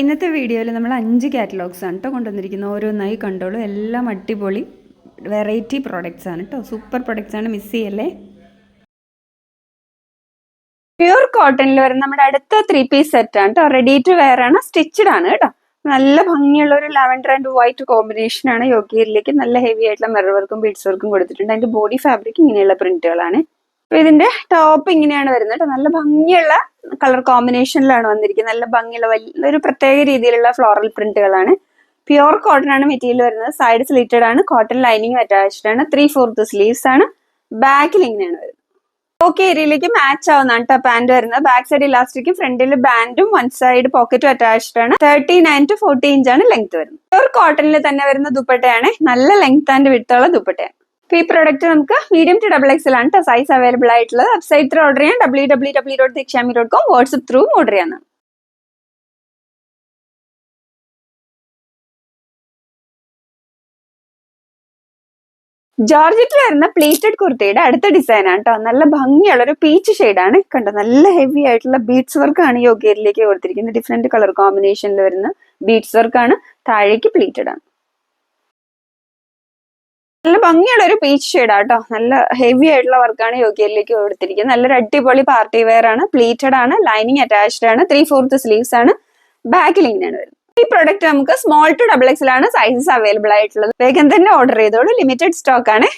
ഇന്നത്തെ വീഡിയോയിൽ നമ്മൾ അഞ്ച് കാറ്റലോഗ്സ് ആണ് കേട്ടോ കൊണ്ടുവന്നിരിക്കുന്നത്. ഓരോന്നായി കണ്ടോളൂ. എല്ലാം അടിപൊളി വെറൈറ്റി പ്രോഡക്റ്റ്സ് ആണ് കേട്ടോ സൂപ്പർ പ്രോഡക്റ്റ്സ് ആണ്. മിസ് ചെയ്യല്ലേ? പ്യൂർ കോട്ടണിൽ വരുന്ന നമ്മുടെ അടുത്ത ത്രീ പീസ് സെറ്റ് ആണ് കേട്ടോ റെഡി ടു വെയർ ആണ്. സ്റ്റിച്ചഡ് ആണ് കേട്ടോ നല്ല ഭംഗിയുള്ള ഒരു ലാവൻഡർ ആൻഡ് വൈറ്റ് കോമ്പിനേഷൻ ആണ് യോഗിയറിലേക്ക് നല്ല ഹെവി ആയിട്ടുള്ള മിറർ വർക്കും ബീഡ്സ് വർക്കും കൊടുത്തിട്ടുണ്ട്. അതിന്റെ ബോഡി ഫാബ്രിക് ഇങ്ങനെയുള്ള പ്രിന്റുകളാണ് അപ്പൊ ഇതിന്റെ ടോപ്പ് ഇങ്ങനെയാണ് വരുന്നത് കേട്ടോ. നല്ല ഭംഗിയുള്ള കളർ കോമ്പിനേഷനിലാണ് വന്നിരിക്കുന്നത്. നല്ല ഭംഗിയുള്ള വലിയ ഒരു പ്രത്യേക രീതിയിലുള്ള ഫ്ലോറൽ പ്രിന്റുകളാണ് പ്യുവർ കോട്ടൺ ആണ് മെറ്റീരിയൽ വരുന്നത്. സൈഡ് സ്ലീറ്റഡ് ആണ്. കോട്ടൺ ലൈനിങ് അറ്റാച്ച്ഡ് ആണ്. ത്രീ ഫോർത്ത് സ്ലീവ്സ് ആണ്. ബാക്കിൽ ഇങ്ങനെയാണ് വരുന്നത്. ഓക്കെ ഏരിയയിലേക്ക് മാച്ച് ആവുന്നതാണ് കേട്ടോ പാന്റ് വരുന്നത്. ബാക്ക് സൈഡ് ഇലാസ്റ്റിക്കും ഫ്രണ്ടിൽ ബാൻഡും വൺ സൈഡ് പോക്കറ്റും അറ്റാച്ച്ഡ് ആണ്. Thirty nine to forty inch ആണ് ലെങ്ത് വരുന്നത്. പ്യുവർ കോട്ടണിൽ തന്നെ വരുന്ന ദുപ്പട്ടയാണ്. നല്ല ലെങ്ത് ആൻഡ് വിട്ടുള്ള ദുപ്പട്ടയാണ്. ഈ പ്രോഡക്റ്റ് നമുക്ക് മീഡിയം ടു ഡബിൾ എക്സൽ ആണ് സൈസ് അവൈലബിൾ ആയിട്ടുള്ളത്. വെബ്സൈറ്റ് ത്രൂ ഓർഡർ ചെയ്യാൻ W W W dot Dikshami dot com WhatsApp through order ചെയ്യാനാണ് ജോർജറ്റിൽ വരുന്ന പ്ലേറ്റഡ് കുർത്തിയുടെ അടുത്ത ഡിസൈൻ ആണ് കേട്ടോ നല്ല ഭംഗിയുള്ള ഒരു പീച്ച് ആണ്. കണ്ടോ? നല്ല ഹെവി ആയിട്ടുള്ള ബീഡ്സ് വർക്ക് ആണ് യോഗയിലേക്ക് കൊടുത്തിരിക്കുന്നത്. ഡിഫറെന്റ് കളർ കോമ്പിനേഷനിൽ വരുന്ന ബീഡ്സ് വർക്ക് ആണ്. താഴേക്ക് പ്ലേറ്റഡ് ആണ്. നല്ല ഭംഗിയുള്ള ഒരു പീച്ച് ഷെയ്ഡാട്ടോ നല്ല ഹെവി ആയിട്ടുള്ള വർക്കാണ് യോഗയിലേക്ക് കൊടുത്തിരിക്കുന്നത്. നല്ലൊരു അടിപൊളി പാർട്ടി വെയർ ആണ്. പ്ലീറ്റഡ് ആണ് ലൈനിങ് അറ്റാച്ച്ഡ് ആണ് ത്രീ ഫോർത്ത് സ്ലീവ്സ് ആണ്. ബാക്കിൽ ഇങ്ങനെയാണ് വരുന്നത്. ഈ പ്രൊഡക്റ്റ് നമുക്ക് സ്മോൾ ടു ഡബിൾ എക്സിലാണ് സൈസസ് അവൈലബിൾ ആയിട്ടുള്ളത്. വേഗം തന്നെ ഓർഡർ ചെയ്തോളൂ. ലിമിറ്റഡ് സ്റ്റോക്ക് ആണ്.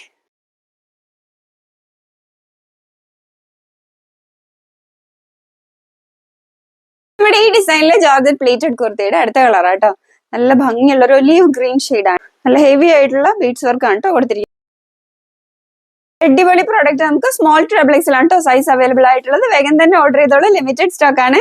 നമ്മുടെ ഈ ഡിസൈനിലെ ജോർജറ്റ് പ്ലേറ്റഡ് കുർത്തിയുടെ അടുത്ത കളറാട്ടോ നല്ല ഭംഗിയുള്ള ഒരു ഒലീവ് ഗ്രീൻ ആണ്. നല്ല ഹെവി ആയിട്ടുള്ള ബീഡ്സ് വർക്ക് ആണ് കേട്ടോ കൊടുത്തിരിക്കുന്നത്. അടിപൊളി പ്രോഡക്റ്റ് നമുക്ക് സ്മോൾ ടു ഡബിൾ എക്സിലാണ് കേട്ടോ സൈസ് അവൈലബിൾ ആയിട്ടുള്ളത്. വേഗം തന്നെ ഓർഡർ ചെയ്തോളൂ. ലിമിറ്റഡ് സ്റ്റോക്ക് ആണ്.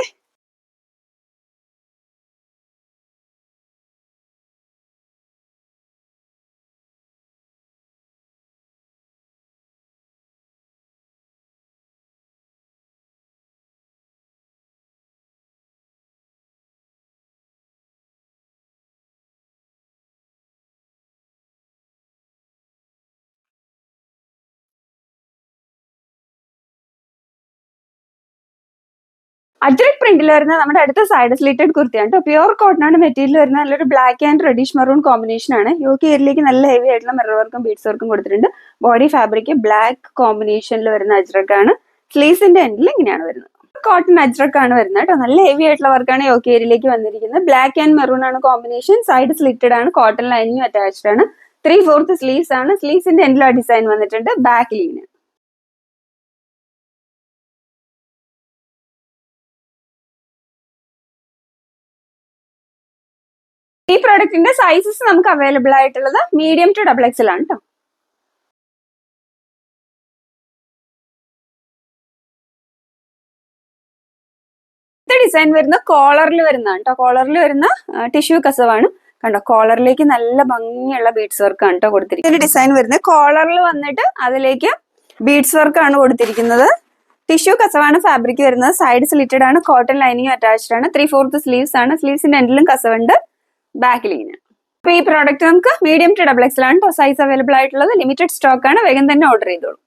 അജ്രക് പ്രിന്റിൽ വരുന്ന നമ്മുടെ അടുത്ത സൈഡ് സ്ലിറ്റഡ് കുർത്തിയാണ് കേട്ടോ. കോട്ടൺ ആണ് മെറ്റീരിയൽ വരുന്ന നല്ലൊരു black and reddish maroon combination ആണ്. യു കെ ഇയറിലേക്ക് നല്ല ഹെവി ആയിട്ടുള്ള മിറർ വർക്കും ബീഡ്സ് വർക്കും കൊടുത്തിട്ടുണ്ട്. ബോഡി ഫാബ്രിക് ബ്ലാക്ക് കോമ്പിനേഷനിൽ വരുന്ന അജ്രക് ആണ്. സ്ലീവ്സിന്റെ എൻഡിൽ ഇങ്ങനെയാണ് വരുന്നത്. കോട്ടൺ അജ്രക് ആണ് വരുന്നത് കേട്ടോ. നല്ല ഹെവി ആയിട്ടുള്ള വർക്കാണ് യോക്കി ഏരിയയിലേക്ക് വന്നിരിക്കുന്നത്. ബ്ലാക്ക് ആൻഡ് മെറൂൺ ആണ് കോമ്പിനേഷൻ സൈഡ് സ്ലിറ്റഡ് ആണ്. കോട്ടൺ ലൈനിങ് അറ്റാച്ച്ഡ് ആണ്. ത്രീ ഫോർത്ത് സ്ലീവ്സ് ആണ്. സ്ലീവ്സിന്റെ എൻഡിൽ ഡിസൈൻ വന്നിട്ടുണ്ട്. ബാക്ക് ഇങ്ങനെ. ഈ പ്രോഡക്റ്റിന്റെ സൈസസ് നമുക്ക് അവൈലബിൾ ആയിട്ടുള്ളത് മീഡിയം ടു ഡബിൾ എക്സൽ ആണ് കേട്ടോ ഡിസൈൻ വരുന്ന കോളറിൽ വരുന്നതാണ് കേട്ടോ കോളറിൽ വരുന്ന ടിഷ്യൂ കസവാണ് കണ്ടോ കോളറിലേക്ക് നല്ല ഭംഗിയുള്ള ബീഡ്സ് വർക്ക് ആണ് കേട്ടോ കൊടുത്തിരിക്കുന്നത്. ഡിസൈൻ വരുന്നത് കോളറിൽ വന്നിട്ട് അതിലേക്ക് ബീഡ്സ് വർക്ക് ആണ് കൊടുത്തിരിക്കുന്നത്. ടിഷ്യൂ കസവാണ് ഫാബ്രിക് വരുന്നത്. സൈഡ് സ്ലിറ്റഡ് ആണ് കോട്ടൺ ലൈനിങ് അറ്റാച്ച്ഡ് ആണ്. ത്രീ ഫോർത്ത് സ്ലീവ്സ് ആണ്. സ്ലീവ്സിന്റെ എൻഡിലും കസവുണ്ട് ബാക്കിൽ ഇങ്ങനെ അപ്പൊ ഈ പ്രോഡക്റ്റ് നമുക്ക് മീഡിയം ടു ഡബിൾ എക്സൽ ആണ് സൈസ് അവൈലബിൾ ആയിട്ടുള്ളത്. ലിമിറ്റഡ് സ്റ്റോക്ക് ആണ്. വേഗം തന്നെ ഓർഡർ ചെയ്തോളൂ.